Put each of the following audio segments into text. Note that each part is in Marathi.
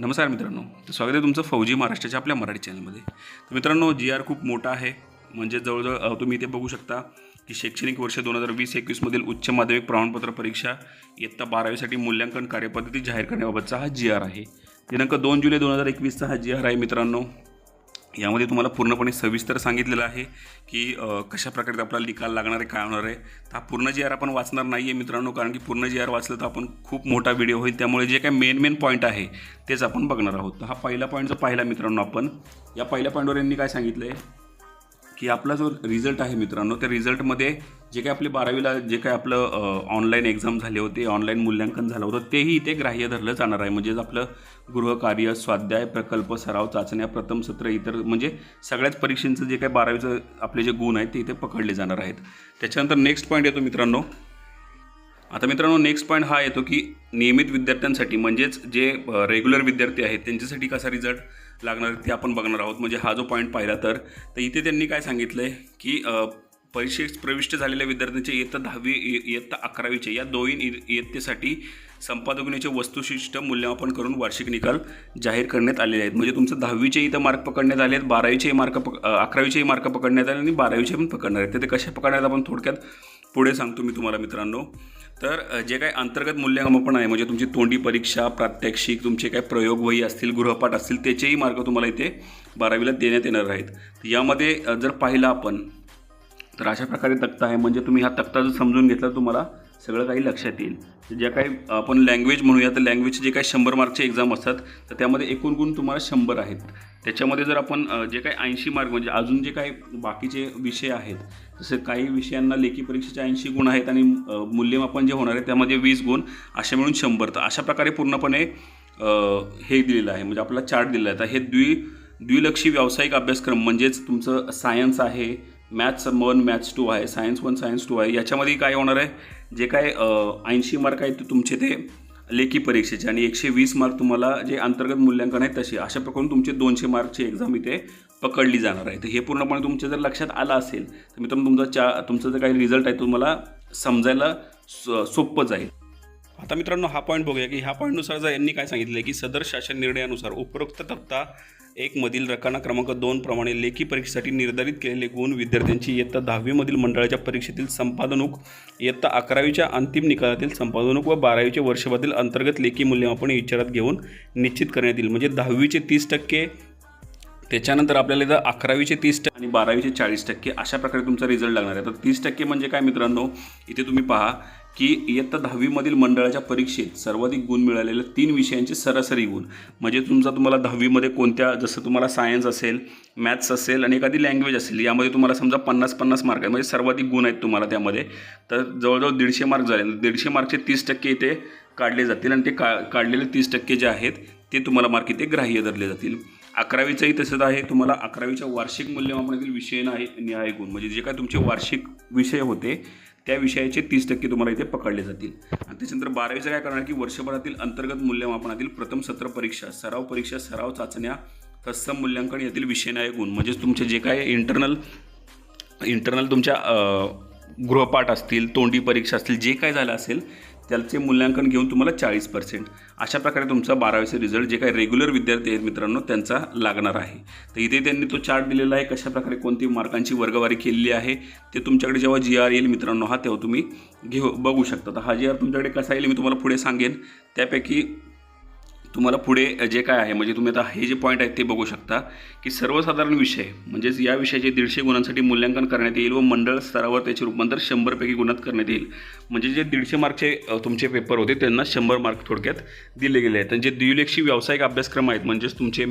नमस्कार मित्रांनो स्वागत आहे तुमचं फौजी महाराष्ट्राच्या आपल्या मराठी चॅनलमध्ये. तर मित्रांनो जी आर खूप मोठा आहे. म्हणजे जवळजवळ तुम्ही इथे बघू शकता की शैक्षणिक वर्ष दोन हजार वीस एकवीसमधील उच्च माध्यमिक प्रमाणपत्र परीक्षा इयत्ता बारावीसाठी मूल्यांकन कार्यपद्धती जाहीर करण्याबाबतचा हा जी आर आहे. दिनांक दोन जुलै दोन हजार एकवीसचा हा जी आर आहे मित्रांनो. यामध्ये तुम्हाला पूर्णपणे सविस्तर सांगितलेलं आहे की कशा प्रकारे आपला निकाल लागणार आहे काय होणार आहे. तर हा पूर्ण जी आर आपण वाचणार नाही आहे मित्रांनो कारण की पूर्ण जी आर वाचलं तर आपण खूप मोठा व्हिडिओ होईल. त्यामुळे जे काही मेन मेन पॉईंट आहे तेच आपण बघणार आहोत. तर हा पहिला पॉईंट जो पाहिला मित्रांनो आपण या पहिल्या पॉईंटवर यांनी काय सांगितलं आहे की आपला जो रिझल्ट आहे मित्रांनो त्या रिझल्टमध्ये जे काही आपले बारावीला जे काही आपलं ऑनलाईन एक्झाम झाले होते ऑनलाईन मूल्यांकन झालं होतं तेही इथे ग्राह्य धरलं जाणार आहे. म्हणजेच आपलं गृहकार्य स्वाध्याय प्रकल्प सराव चाचण्या प्रथम सत्र इतर म्हणजे सगळ्याच परीक्षेचं जे काही बारावीचं आपले जे गुण आहेत ते इथे पकडले जाणार आहेत. त्याच्यानंतर नेक्स्ट पॉईंट येतो मित्रांनो. आता मित्रांनो नेक्स्ट पॉईंट हा येतो की नियमित विद्यार्थ्यांसाठी म्हणजेच जे रेग्युलर विद्यार्थी आहेत त्यांच्यासाठी कसा रिझल्ट लागणार ते आपण बघणार आहोत. म्हणजे हा जो पॉईंट पाहिला तर तर इथे त्यांनी काय सांगितलं आहे की परीक्षेत प्रविष्ट झालेल्या विद्यार्थ्यांचे इयत्ता दहावी इ- इयत्ता अकरावीचे या दोन इ- इयत्तेसाठी संपादकीनेचे वस्तुशिष्ट मूल्यमापन करून वार्षिक निकाल जाहीर करण्यात आलेले आहेत. म्हणजे तुमचं दहावीचे इथं मार्क पकडण्यात आले आहेत बारावीचेही मार्क पक अकरावीचेही मार्क पकडण्यात आले आणि बारावीचे पण पकडणार आहेत. तर ते कशा पकडण्यात आपण थोडक्यात पुढे सांगतो मी तुम्हाला मित्रांनो. तर जे काही अंतर्गत मूल्यांकन आहे म्हणजे तुमची तोंडी परीक्षा प्रात्यक्षिक तुमचे काही प्रयोगवही असतील गृहपाठ असतील त्याचेही मार्क तुम्हाला इथे बारावीला देण्यात येणार आहेत. यामध्ये जर पाहिलं आपण तर अशा प्रकारे तक्ता आहे. म्हणजे तुम्ही हा तक्ता जर समजून घेतला तुम्हाला सगळं काही लक्षात येईल. ज्या काही आपण लँग्वेज म्हणूया तर लँग्वेजचे जे काही शंभर मार्कचे एक्झाम असतात तर त्यामध्ये एकूण गुण तुम्हाला शंभर आहेत. त्याच्यामध्ये जर आपण जे काही ऐंशी मार्क म्हणजे अजून जे काही बाकीचे विषय आहेत जसे काही विषयांना लेखी परीक्षेचे ऐंशी गुण आहेत आणि मूल्यमापन जे होणार आहे त्यामध्ये वीस गुण असे मिळून शंभर. तर अशा प्रकारे पूर्णपणे हे दिलेलं आहे. म्हणजे आपला चार्ट दिलेला आहे. तर हे द्वि द्विलक्षी व्यावसायिक अभ्यासक्रम म्हणजेच तुमचं सायन्स आहे मॅथ्स वन मॅथ्स टू आहे सायन्स वन सायन्स टू आहे. याच्यामध्ये काय होणार आहे? जे काय ऐंशी मार्क आहेत ते तुमचे ते लेखी परीक्षेचे आणि एकशे वीस मार्क तुम्हाला जे अंतर्गत मूल्यांकन आहे तसे. अशा प्रकारे तुमचे दोनशे मार्कची एक्झाम इथे पकडली जाणार आहे. तर हे पूर्णपणे तुमच्या जर लक्षात आलं असेल तर मित्रांनो तुमचा चा तुमचा जो काही रिझल्ट आहे तो तुम्हाला समजायला सोपं जाईल. आता मित्रांनो हा पॉईंट बघूया की ह्या पॉईंटनुसार जर यांनी काय सांगितलं आहे की सदर शासन निर्णयानुसार उपरोक्त तक्ता एक मधील रकाना क्रमांक दोन प्रमाणे लेखी परीक्षेसाठी निर्धारित केलेले गुण विद्यार्थ्यांची इयत्ता दहावीमधील मंडळाच्या परीक्षेतील संपादनूक इयत्ता अकरावीच्या अंतिम निकालातील संपादनूक व बारावीचे वर्षभरातील अंतर्गत लेखी मूल्यमापन विचारात घेऊन निश्चित करण्यात येईल. म्हणजे दहावीचे तीस टक्के त्याच्यानंतर आपल्याला इथं अकरावीचे तीस टक्के आणि बारावीचे चाळीस टक्के अशा प्रकारे तुमचा रिझल्ट लागणार आहे. तर तीस टक्के म्हणजे काय मित्रांनो? इथे तुम्ही पहा की इयत्ता दहावीमधील मंडळाच्या परीक्षेत सर्वाधिक गुण मिळालेले तीन विषयांचे सरासरी गुण. म्हणजे तुमचा तुम्हाला दहावीमध्ये कोणत्या जसं तुम्हाला सायन्स असेल मॅथ्स असेल आणि एखादी लँग्वेज असेल यामध्ये तुम्हाला समजा पन्नास पन्नास मार्क आहेत म्हणजे सर्वाधिक गुण आहेत तुम्हाला त्यामध्ये. तर जवळजवळ दीडशे मार्क झाले. दीडशे मार्कचे तीस टक्के इथे काढले जातील आणि ते का काढलेले तीस टक्के जे आहेत ते तुम्हाला मार्क इथे ग्राह्य धरले जातील. अकरावीचंही तसंच आहे. तुम्हाला अकरावीच्या वार्षिक मूल्यमापनातील विषय नाही न्याय गुण म्हणजे जे काय तुमचे वार्षिक विषय होते त्या विषयाचे तीस टक्के तुम्हाला इथे पकडले जातील. आणि त्याच्यानंतर बारावीचं काय करणार की वर्षभरातील अंतर्गत मूल्यमापनातील प्रथम सत्र परीक्षा सराव परीक्षा सराव चाचण्या तत्सम मूल्यांकन यातील विषयनिहाय गुण म्हणजेच तुमचे जे काय इंटरनल इंटरनल तुमच्या गृहपाठ असतील तोंडी परीक्षा असतील जे काय झालं असेल त्याचे मूल्यांकन घेऊन तुम्हाला चाळीस पर्सेंट अशा प्रकारे तुमचा बारावीचा रिझल्ट जे काही रेग्युलर विद्यार्थी आहेत मित्रांनो त्यांचा लागणार आहे. तर इथे त्यांनी तो चार्ट दिलेला आहे कशा प्रकारे कोणती मार्कांची वर्गवारी केलेली आहे ते तुमच्याकडे जेव्हा जी आर येईल मित्रांनो हा तेव्हा तुम्ही घेऊ बघू शकता. तर हा जी आर तुमच्याकडे कसा येईल मी तुम्हाला पुढे सांगेन. त्यापैकी तुम्हाला पुढे जे काय आहे म्हणजे तुम्ही आता हे जे पॉईंट आहेत ते बघू शकता की सर्वसाधारण विषय म्हणजेच या विषयाचे दीडशे गुणांसाठी मूल्यांकन करण्यात येईल व मंडळ स्तरावर त्याचे रूपांतर शंभरपैकी गुणात करण्यात येईल. म्हणजे जे दीडशे मार्कचे तुमचे पेपर होते त्यांना शंभर मार्क थोडक्यात दिले गेले आहेत. आणि जे द्विलेक्षी व्यावसायिक अभ्यासक्रम आहेत म्हणजेच तुमचे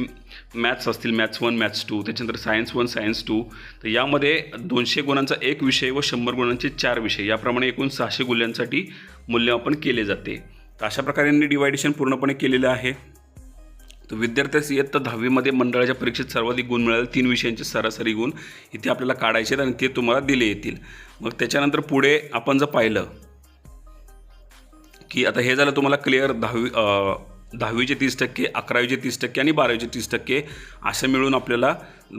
मॅथ्स असतील मॅथ्स वन मॅथ्स टू त्याच्यानंतर सायन्स वन सायन्स टू तर यामध्ये दोनशे गुणांचा एक विषय व शंभर गुणांचे चार विषय याप्रमाणे एकूण सहाशे गुणांसाठी मूल्यमापन केले जाते. तर अशा प्रकारे यांनी डिवायडेशन पूर्णपणे केलेलं आहे. तर विद्यार्थ्यास इयत्ता दहावीमध्ये मंडळाच्या परीक्षेत सर्वाधिक गुण मिळाले. तीन विषयांचे सरासरी गुण इथे आपल्याला काढायचे आहेत आणि ते तुम्हाला दिले येतील. मग त्याच्यानंतर पुढे आपण जर पाहिलं की आता हे झालं तुम्हाला क्लिअर दहावी दहावीचे तीस टक्के अकरावीचे तीस टक्के आणि बारावीचे तीस टक्के असे मिळून आपल्याला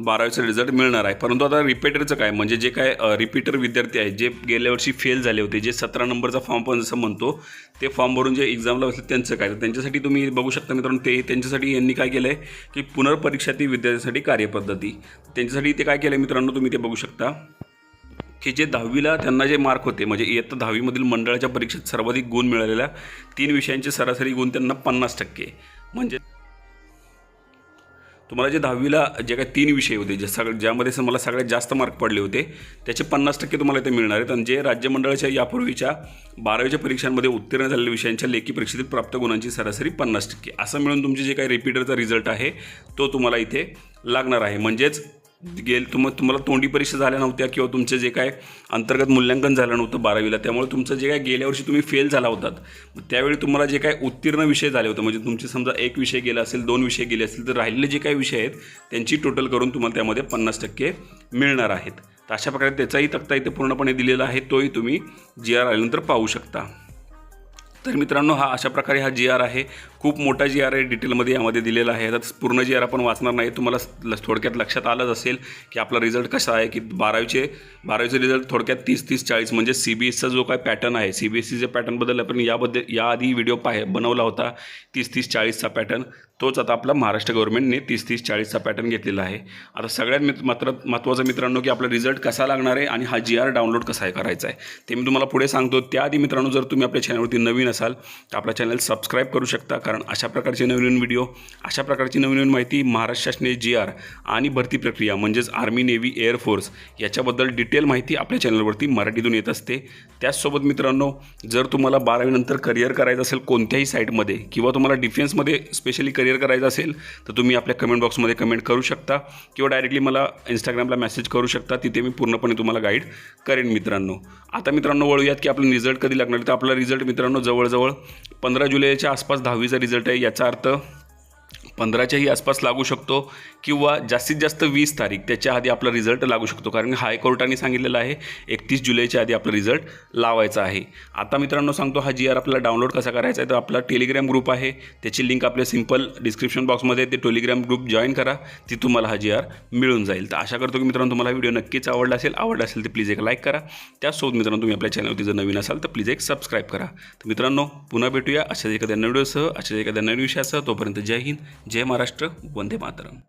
बारावीचा रिझल्ट मिळणार आहे. परंतु आता रिपीटरचं काय? म्हणजे जे काय रिपीटर विद्यार्थी आहेत जे गेल्या वर्षी फेल झाले होते जे सतरा नंबरचा फॉर्म पण जसं म्हणतो ते फॉर्म भरून जे एक्झामला बसले त्यांचं काय? तर त्यांच्यासाठी तुम्ही बघू शकता मित्रांनो ते त्यांच्यासाठी यांनी काय केलं आहे की पुनर्परीक्षा ती विद्यार्थ्यांसाठी कार्यपद्धती. त्यांच्यासाठी ते काय केलं आहे मित्रांनो तुम्ही ते बघू शकता. की जे दहावीला त्यांना जे मार्क होते म्हणजे इयत्ता दहावीमधील मंडळाच्या परीक्षेत सर्वाधिक गुण मिळालेल्या तीन विषयांचे सरासरी गुण त्यांना पन्नास टक्के. म्हणजे तुम्हाला जे दहावीला जे काही तीन विषय होते जे सगळ्या ज्यामध्ये स- मला सगळ्यात जास्त मार्क पडले होते त्याचे पन्नास टक्के तुम्हाला इथे मिळणार आहेत. आणि जे राज्यमंडळाच्या यापूर्वीच्या बारावीच्या परीक्षांमध्ये उत्तीर्ण झालेल्या विषयांच्या लेखी परीक्षेतील प्राप्त गुणांची सरासरी पन्नास टक्के. असं मिळून तुमचे जे काही रिपीटरचा रिझल्ट आहे तो तुम्हाला इथे लागणार आहे. म्हणजेच गेल तुम तुम्हाला तोंडी परीक्षा झाल्या नव्हत्या किंवा तुमचं जे काय अंतर्गत मूल्यांकन झालं नव्हतं बारावीला त्यामुळे तुमचं जे काय गेल्या वर्षी तुम्ही फेल झाला होतात त्यावेळी तुम्हाला जे काय उत्तीर्ण विषय झाले होते म्हणजे तुमचे समजा एक विषय गेला असेल दोन विषय गेले असतील तर राहिलेले जे काही विषय आहेत त्यांची टोटल करून तुम्हाला त्यामध्ये पन्नास टक्के मिळणार आहेत. तर अशा प्रकारे त्याचाही तक्ता इथे पूर्णपणे दिलेला आहे तोही तुम्ही जी आर आल्यानंतर पाहू शकता. तर मित्रांनो हा अशा प्रकारे हा जी आर आहे. खूप मोठा जी आर आहे डिटेलमध्ये यामध्ये दिलेला आहे. आता पूर्ण जी आर आपण वाचणार नाही. तुम्हाला ल- थोडक्यात लक्षात आलंच असेल की आपला रिझल्ट कसा आहे की बारावीचे बारावीचे रिझल्ट थोडक्यात तीस तीस चाळीस म्हणजे सी बी एसचा जो काय पॅटर्न आहे सी बी एस सीच्या पॅटर्नबद्दल आपण याबद्दल याआधी व्हिडिओ पाहे बनवला होता तीस तीस चाळीसचा पॅटर्न तोच आता आपला महाराष्ट्र गव्हर्नमेंटने तीस तीस चाळीसचा पॅटर्न घेतलेला आहे. आता सगळ्यात मित मात्र महत्त्वाचं मित्रांनो की आपला रिझल्ट कसा लागणार आहे आणि हा जी आर डाउनलोड कसा आहे करायचा आहे. ते मी तुम्हाला पुढे सांगतो. त्याआधी मित्रांनो जर तुम्ही आपल्या चॅनलवरती नवीन असाल तर आपला चॅनल सबस्क्राईब करू शकता. कारण कारण अशा प्रकारचे नवीन नवीन व्हिडिओ अशा प्रकारची नवीन नवीन माहिती महाराष्ट्र शासने जी आर आणि भरती प्रक्रिया म्हणजेच आर्मी नेव्ही एअरफोर्स याच्याबद्दल डिटेल माहिती आपल्या चॅनलवरती मराठीतून येत असते. त्याचसोबत मित्रांनो जर तुम्हाला बारावीनंतर करिअर करायचं असेल कोणत्याही साईटमध्ये किंवा तुम्हाला डिफेन्समध्ये स्पेशली करिअर करायचं असेल तर तुम्ही आपल्या कमेंट बॉक्समध्ये कमेंट करू शकता किंवा डायरेक्टली मला इंस्टाग्रामला मेसेज करू शकता. तिथे मी पूर्णपणे तुम्हाला गाईड करेन मित्रांनो. आता मित्रांनो वळूयात की आपला रिझल्ट कधी लागणार तर आपला रिझल्ट मित्रांनो जवळजवळ पंधरा जुलैच्या आसपास दहावीचा रिझल्ट आहे याचा अर्थ पंधराच्याही आसपास लागू शकतो किंवा जास्तीत जास्त वीस तारीख त्याच्या आधी आपला रिझल्ट लागू शकतो. कारण हायकोर्टाने सांगितलेलं आहे एकतीस जुलैच्या आधी आपला रिझल्ट लावायचा आहे. आता मित्रांनो सांगतो हा जी आर आपल्याला डाउनलोड कसा करायचा आहे तर आपला टेलिग्राम ग्रुप आहे. त्याची लिंक आपल्या सिंपल डिस्क्रिप्शन बॉक्समध्ये ते टेलिग्राम ग्रुप जॉईन करा. ती तुम्हाला हा जी आर मिळून जाईल. तर आशा करतो की मित्रांनो तुम्हाला व्हिडिओ नक्कीच आवडला असेल. आवडला असेल तर प्लीज एक लाईक करा. त्याचसोबत मित्रांनो तुम्ही आपल्या चॅनलवरती जर नवीन असाल तर प्लीज एक सबस्क्राईब करा. तर मित्रांनो पुन्हा भेटूया अशाच एखाद्या नवीन व्हिडिओसह अशाच एखाद्या नवीन विषयासह. तोपर्यंत जय हिंद. जय महाराष्ट्र वंदे मातरम.